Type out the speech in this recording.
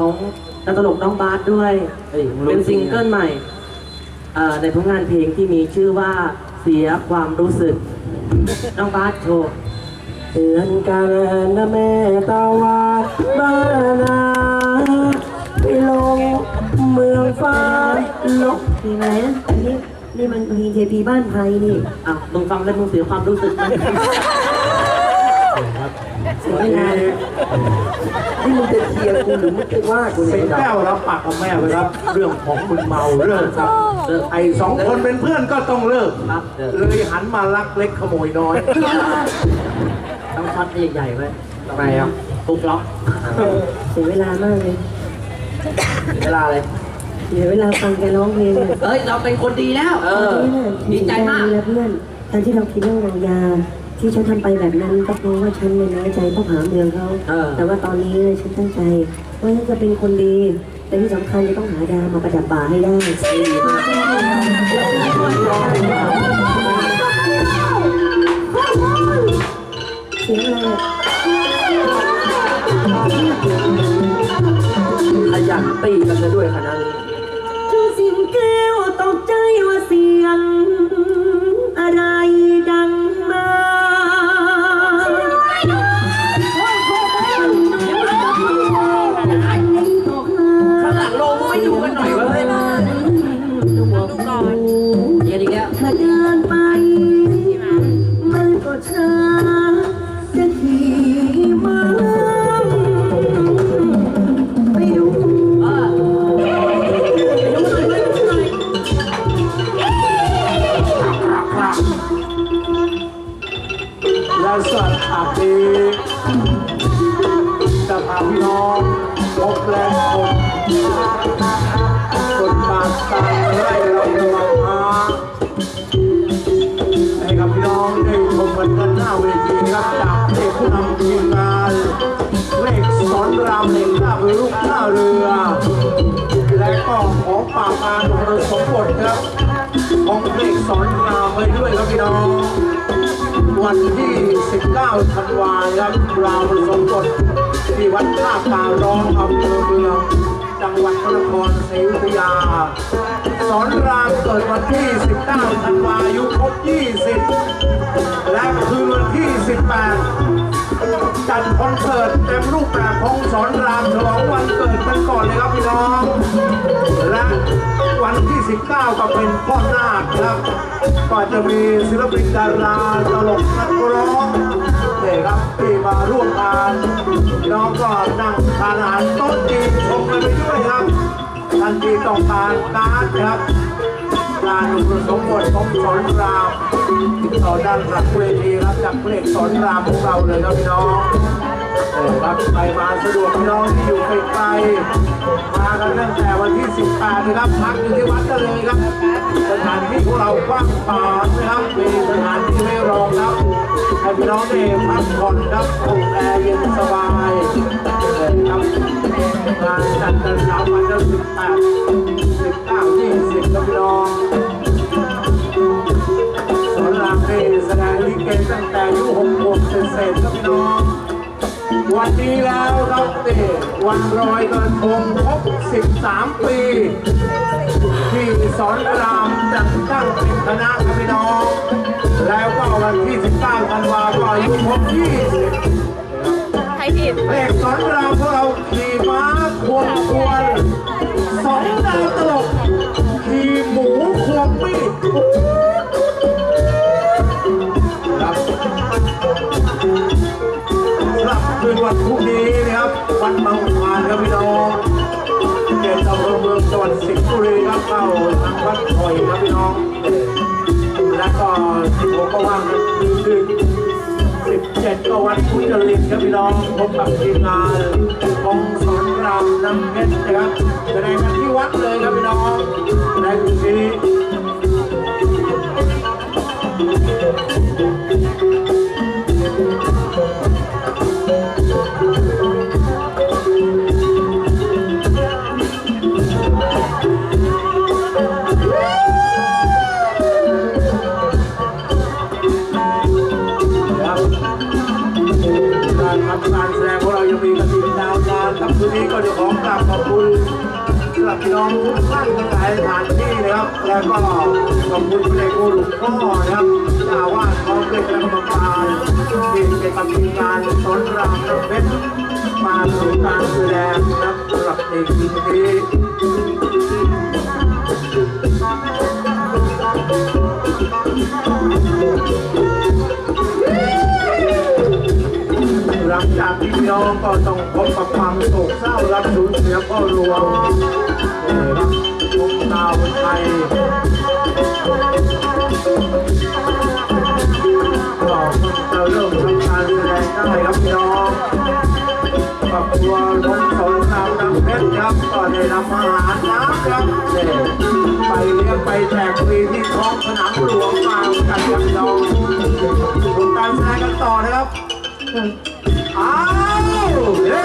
ของนักตลกน้องบาสด้วย เฮ้ยมึงรู้เป็นซิงเกิลใหม่เอ่อในผลงานเพลงที่มีชื่อว่าเสียความรู้สึก น้องบาสโชว์ เตือนกันนะแม่ตาวัดบ้านนาไปลงเมืองฟ้าลกเพลงอะไรนะอันนี้นี่มันเพลงเทพีบ้านไพรนี่ อะมึงฟังแล้วมึงเสียความรู้สึกไหม เสียเวลานี่มึงจะเทียร์กูหรือมึงจะว่ากูเป็เนี่ยนแก้วรับปากกับแม่ไว้ครับ เรื่องของมึนเมาเรื่องครับเลิกไอ้สองคนเป็นเพื่อนก็ต้องเลิกครับเลยหันมาลักเล็กขโมยน้อยต้องช็อตใหญ่ๆไว้ทำไมอะปุ๊บล็อกเสียเวลามากเลยเวลาอะไรเสียเวลาฟังแกร้องเพลงเนี่ยเอ้ย เราเป็นคนดีแล้ว เออดีใจมากแล้วเพื่อน ตอนที่เราคิดเรื่องวางยา ที่ฉันทำไปแบบนั้นก็เพราะว่าฉันเนี่ยน้อยใจต้องหาเมืองเขาเออ แต่ว่าตอนนี้ฉันตั้งใจว่าฉันจะเป็นคนดี แต่ที่สำคัญจะต้องหาดาวมาประดับบ่าให้ได้เสียงอะไรอะขยันตีกันซะด้วยคณะนี้ และสัตว์อาปีจะพาพี่น้องพบแรงคนคนบาดตายไร่เราระวังมาให้กับพี่น้องได้ชมกันด้านหน้าเวทีครับจากเอกผู้นำทีมงานเลขสอนรามเหล็กท่าเรือลูกท่าเรือ และก็ของปากงานของเราสมบทครับของเลขสอนรามไปด้วยครับพี่น้อง วันที่ 19 ธันวาคมครับราวสมบทที่วัดท่าป่าร้องอำเภอเมืองจังหวัดพระนครศรีอยุธยา สอนรามเกิดวันที่ 19 ธันวาอายุครบ 20 และคืนวันที่ 18 จัดคอนเสิร์ตเต็มรูปแบบของสอนรามฉลองวันเกิดกันก่อนเลยครับพี่น้อง และวันที่ 19 ก็เป็นพ่อนาคครับก็จะมีศิลปินดาราตลกนักร้องเนี่ครับที่มาร่วมงานพี่น้องก็นั่งทานอาหารโต๊ะจีนชมกันไปด้วยครับท่านที่ต้องการการ์ดครับาหนุสมบูรณ์ของสอนรามต่อด้านหลังเวทีรับจากเพลงสอนรามของเราเลยครับพี่น้องเออรับไปมาสะดวกพี่น้องที่อยู่ไกลๆมากันตั้งแต่วันที่ 18นะครับพักอยู่ที่วัดกันเลยครับสถานที่ของเราว่างขวางนะครับมีสถานที่ไม่รองรับให้พี่น้องได้พักผ่อนครับอุ่นแอร์เย็นสบายเออครับงานจัดกันสามวันแล้ว18 19 20 ษๆครับพี่น้องวันนี้แล้วครับนี่วันรอยกระทงครบ13 ปี ที่สอนรามจัดตั้งเป็นคณะครับพี่น้อง แล้วก็วันที่ 19ธันวาคมก็อายุครบ20ใครผิดเลขสอนรามพวกเราขี่ม้าควงควรส เข้าทางวัดคอยครับพี่น้อง และก็ผมก็ว่างกันคืน17ก็วัดพุธจริตครับพี่น้องพบกับทีมงานของสอนราม การทำการแสดงของเรายังมีกระถิ่นดาวนานครับคืนนี้ก็จะขอกลับขอบคุณสำหรับพี่น้องทุกท่านในสถานที่นะครับ แล้วก็ขอบคุณพระเดชคุณหลวงพ่อนะครับชาวว่าเขาเป็นกรรมการที่เป็นปฏิการสอนรามเพชรมาสู่การแสดงนะครับ ลังจากพี่น้องก็ต้องพบกับความโศกเศร้ารับสูญเสียพ่อหลวงนี่ครับดาวไทยก็จะเริ่มทำการแสดงได้ครับพี่น้องครอบครัวลงสนาวน้ำเพชรครับก็ได้นำอาหารน้ำครับนี่ไปเลี้ยงไปแจกฟรีที่ท้องสนามหลวงมากันครับพี่น้องชมการแสดงกันต่อนะครับ อ้าวเฮ้